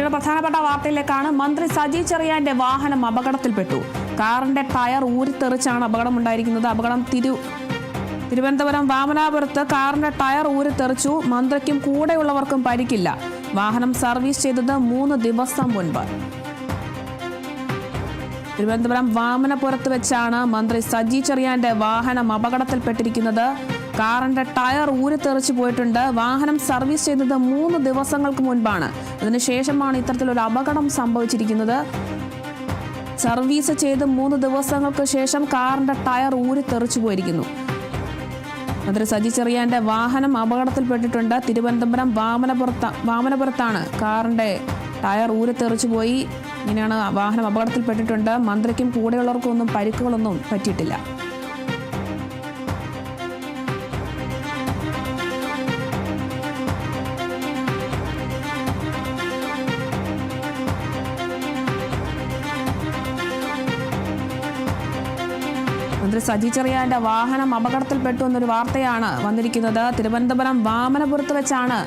മറ്റൊരു പ്രധാനപ്പെട്ട വാർത്തയിലേക്കാണ് മന്ത്രി സജി ചെറിയാന്റെ വാഹനം അപകടത്തിൽപ്പെട്ടു. കാറിന്റെ ടയർ ഊരിത്തെറിച്ചാണ് അപകടം ഉണ്ടായിരിക്കുന്നത് അപകടം തിരു തിരുവനന്തപുരം വാമനാപുരത്ത് കാറിന്റെ ടയർ ഊരിത്തെറിച്ചു. മന്ത്രിക്കും കൂടെയുള്ളവർക്കും പരിക്കില്ല. വാഹനം സർവീസ് ചെയ്തത് മൂന്ന് ദിവസം മുൻപ്. തിരുവനന്തപുരം വാമനപുരത്ത് വെച്ചാണ് മന്ത്രി സജി ചെറിയാന്റെ വാഹനം അപകടത്തിൽപ്പെട്ടിരിക്കുന്നത്. കാറിന്റെ ടയർ ഊരിത്തെറിച്ചു പോയിട്ടുണ്ട്. വാഹനം സർവീസ് ചെയ്തത് മൂന്ന് ദിവസങ്ങൾക്ക് മുൻപാണ്. അതിനുശേഷമാണ് ഇത്തരത്തിലൊരു അപകടം സംഭവിച്ചിരിക്കുന്നത്. സർവീസ് ചെയ്ത് മൂന്ന് ദിവസങ്ങൾക്ക് ശേഷം കാറിന്റെ ടയർ ഊരിത്തെറിച്ചു പോയിരിക്കുന്നു. മന്ത്രി സജി ചെറിയാന്റെ വാഹനം അപകടത്തിൽപ്പെട്ടിട്ടുണ്ട്. തിരുവനന്തപുരം വാമനപുറത്ത് വാമനപുരത്താണ് കാറിന്റെ ടയർ ഊരിത്തെറിച്ചു പോയി. ഇങ്ങനെയാണ് വാഹനം അപകടത്തിൽപ്പെട്ടിട്ടുണ്ട്. മന്ത്രിക്കും കൂടെയുള്ളവർക്കൊന്നും പരിക്കുകളൊന്നും പറ്റിയിട്ടില്ല. മന്ത്രി സജി ചെറിയാന്റെ വാഹനം അപകടത്തിൽപ്പെട്ടു എന്നൊരു വാർത്തയാണ് വന്നിരിക്കുന്നത്. തിരുവനന്തപുരം വാമനപുരത്ത് വെച്ചാണ്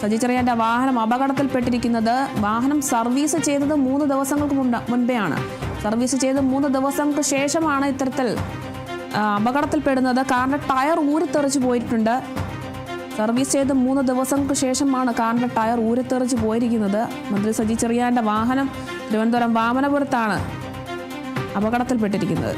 സജി ചെറിയാന്റെ വാഹനം അപകടത്തിൽപ്പെട്ടിരിക്കുന്നത്. വാഹനം സർവീസ് ചെയ്തത് മൂന്ന് ദിവസങ്ങൾക്ക് മുൻപ് മുൻപെയാണ്. സർവീസ് ചെയ്ത് മൂന്ന് ദിവസങ്ങൾക്ക് ശേഷമാണ് ഇത്തരത്തിൽ അപകടത്തിൽപ്പെടുന്നത്. കാറിന്റെ ടയർ ഊരിത്തെറിച്ച് പോയിട്ടുണ്ട്. സർവീസ് ചെയ്ത് മൂന്ന് ദിവസങ്ങൾക്ക് ശേഷമാണ് കാറിന്റെ ടയർ ഊരിത്തെറിച്ച് പോയിരിക്കുന്നത്. മന്ത്രി സജി ചെറിയാന്റെ വാഹനം തിരുവനന്തപുരം വാമനപുരത്താണ് അപകടത്തിൽപ്പെട്ടിരിക്കുന്നത്.